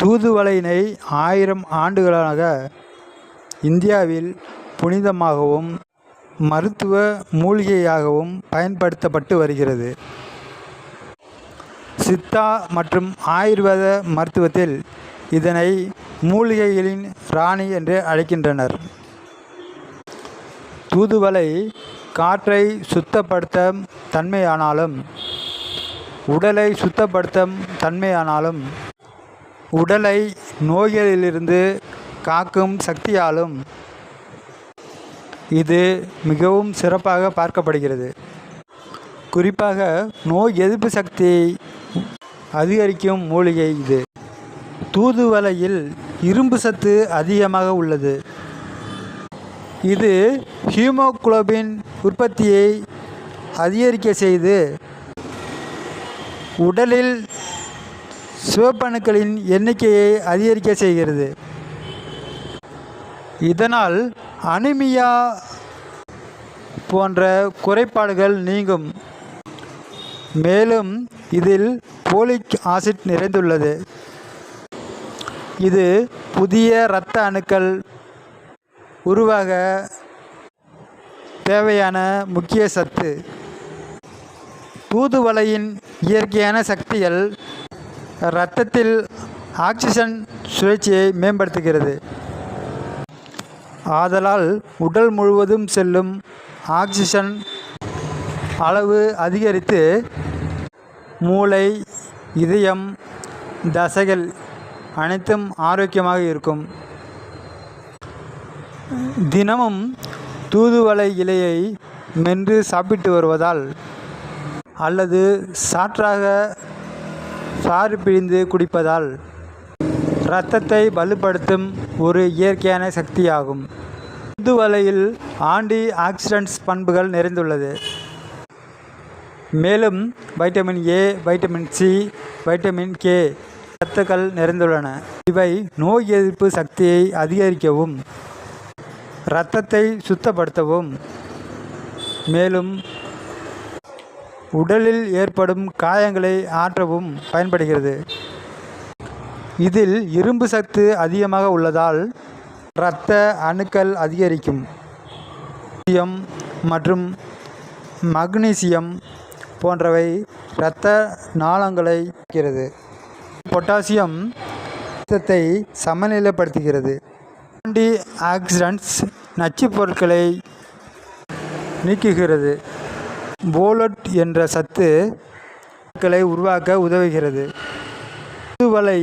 தூதுவளையினை ஆயிரம் ஆண்டுகளாக இந்தியாவில் புனிதமாகவும் மருத்துவ மூலிகையாகவும் பயன்படுத்தப்பட்டு வருகிறது. சித்தா மற்றும் ஆயுர்வேத மருத்துவத்தில் இதனை மூலிகைகளின் ராணி என்று அழைக்கின்றனர். தூதுவளை காற்றை சுத்தப்படுத்த தன்மையானாலும் உடலை சுத்தப்படுத்தும் தன்மையானாலும் உடலை நோய்களிலிருந்து காக்கும் சக்தியாலும் இது மிகவும் சிறப்பாக பார்க்கப்படுகிறது. குறிப்பாக நோய் எதிர்ப்பு சக்தியை அதிகரிக்கும் மூலிகை இது. தூதுவலையில் இரும்பு சத்து அதிகமாக உள்ளது. இது ஹீமோகுளோபின் உற்பத்தியை அதிகரிக்க செய்து உடலில் சிவப்பணுக்களின் எண்ணிக்கையை அதிகரிக்க செய்கிறது. இதனால் அனிமியா போன்ற குறைபாடுகள் நீங்கும். மேலும் இதில் போலிக் ஆசிட் நிறைந்துள்ளது. இது புதிய இரத்த அணுக்கள் உருவாக தேவையான முக்கிய சத்து. தூதுவளையின் இயற்கையான சக்திகள் இரத்தத்தில் ஆக்சிஜன் சுழற்சியை மேம்படுத்துகிறது. ஆதலால் உடல் முழுவதும் செல்லும் ஆக்சிஜன் அளவு அதிகரித்து மூளை இதயம் தசைகள் அனைத்தும் ஆரோக்கியமாக இருக்கும். தினமும் தூதுவளை இலையை மென்று சாப்பிட்டு வருவதால் அல்லது சாற்றாக சாறு பிழிந்து குடிப்பதால் இரத்தத்தை வலுப்படுத்தும் ஒரு இயற்கையான சக்தியாகும். தூதுவளையில் ஆன்டி ஆக்சிடென்ட்ஸ் பண்புகள் நிறைந்துள்ளது. மேலும் vitamin A vitamin C vitamin K சத்துக்கள் நிறைந்துள்ளன. இவை நோய் எதிர்ப்பு சக்தியை அதிகரிக்கவும் இரத்தத்தை சுத்தப்படுத்தவும். மேலும் உடலில் ஏற்படும் காயங்களை ஆற்றவும் பயன்படுகிறது. இதில் இரும்பு சத்து அதிகமாக உள்ளதால் இரத்த அணுக்கள் அதிகரிக்கும். மற்றும் மக்னீசியம் போன்றவை இரத்த நாளங்களை இருக்கிறது பொட்டாசியம் ரத்தத்தை சமநிலைப்படுத்துகிறது. ஆன்டி ஆக்சிடென்ட்ஸ் நச்சுப் பொருட்களை நீக்குகிறது. போலட் என்ற சத்து உருவாக்க உதவுகிறது. தூதுவளை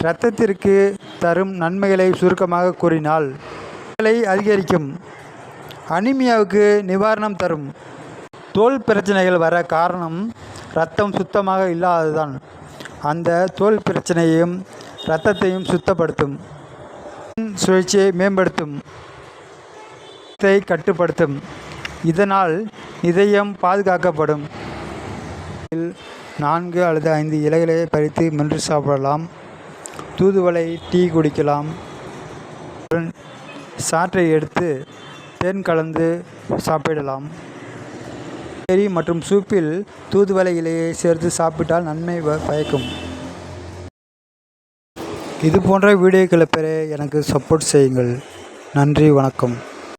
இரத்தத்திற்கு தரும் நன்மைகளை சுருக்கமாக கூறினால் களை அதிகரிக்கும் அனிமியாவுக்கு நிவாரணம் தரும் தோல் பிரச்சனைகள் வர காரணம் ரத்தம் சுத்தமாக இல்லாததுதான். அந்த தோல் பிரச்சனையையும் இரத்தத்தையும் சுத்தப்படுத்தும் சுழற்சியை மேம்படுத்தும் கட்டுப்படுத்தும். இதனால் இதயம் பாதுகாக்கப்படும். நான்கு அல்லது ஐந்து இலைகளை பறித்து மென்று சாப்பிடலாம். தூதுவளை டீ குடிக்கலாம். சாற்றை எடுத்து தேன் கலந்து சாப்பிடலாம். கறி மற்றும் சூப்பில் தூதுவளை இலையை சேர்த்து சாப்பிட்டால் நன்மை வ- பயக்கும். இது போன்ற வீடியோக்களை பெற எனக்கு சப்போர்ட் செய்யுங்கள். நன்றி வணக்கம்.